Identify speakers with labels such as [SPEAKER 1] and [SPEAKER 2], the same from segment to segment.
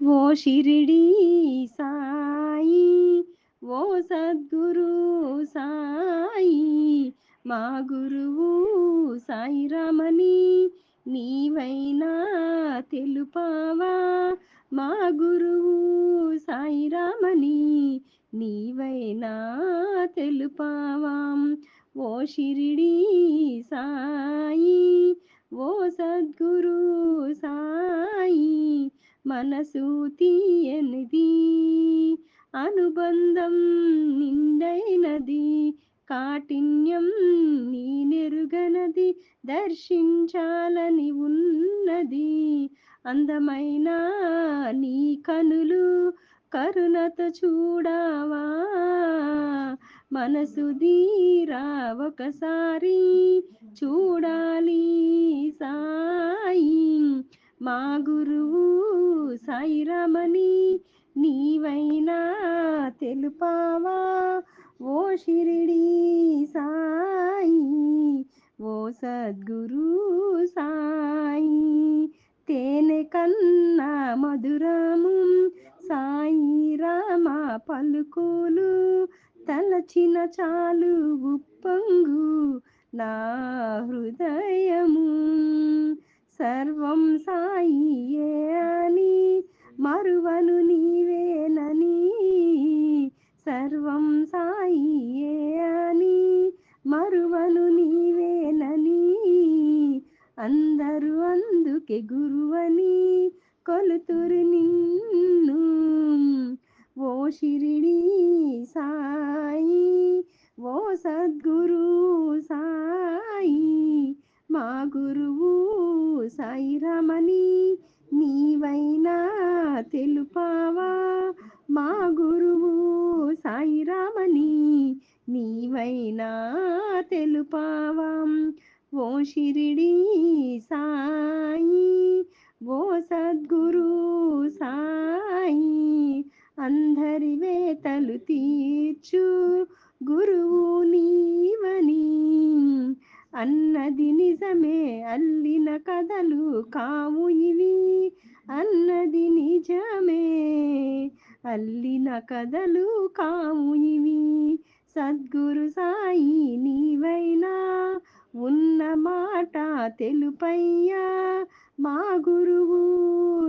[SPEAKER 1] ఓ షిరిడి సాయి ఓ సద్గురు సాయి మా గురువు సాయి రామని నీవైనా తెలుపావా? మా గురువు సాయిరామని నీవైనా తెలుపావా? ఓ షిరిడి సాయి ఓ సద్గురు మనసు తీయనిది అనుబంధం నిండైనది కాఠిన్యం నీ నెరుగనది దర్శించాలని ఉన్నది. అందమైన నీ కనులు కరుణత చూడావా? మనసు దీరా ఒకసారి చూడాలి సాయి. మా గురువు సాయిరామని నీవైనా తెలుపావా? ఓ షిరిడి సాయి ఓ సద్గురు సాయి తేనె కన్నా మధురము సాయి రామ పలుకులు తలచిన చాలు ఉప్పంగు నా హృదయము. సర్వం సాయియే అందుకే గురువని కొలుతురు నిన్ను. ఓ షిరిడి సాయి ఓ సద్గురు సాయి మా గురువు సాయిరామని నీవైనా తెలుపావా? మా గురువు సాయిరామని నీవైనా తెలుపావా. ఓ షిరిడి సాయి ఓ సద్గురు సాయి అందరి వేతలు తీర్చు గురువు నీవని. అన్నది నిజమే అల్లిన కథలు కావు ఇవి. అన్నది నిజమే అల్లిన కథలు కావు ఇవి. సద్గురు సాయి నీవైనా ఉన్న మాట తెలుపయ్యా. మా గురువు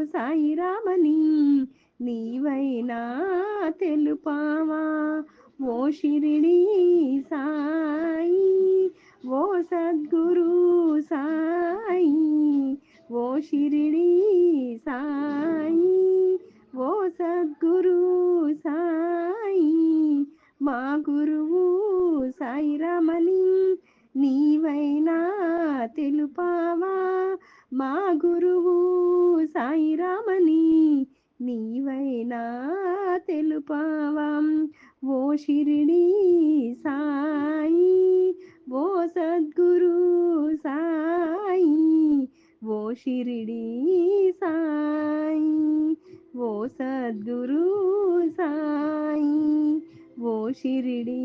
[SPEAKER 1] సాయిరామని నీవైనా తెలుపావా? ఓ షిరిడి సాయి ఓ సద్గురు సాయి ఓ షిరిడి సాయి ఓ సద్గురు సాయి మా గురువు సాయిరామని తెలుపావా మా గురువు సాయిరామని నీవైనా తెలుపావా? ఓ షిరిడి సాయి ఓ సద్గురు సాయి ఓ షిరిడి సాయి ఓ సద్గురు సాయి ఓ షిరిడి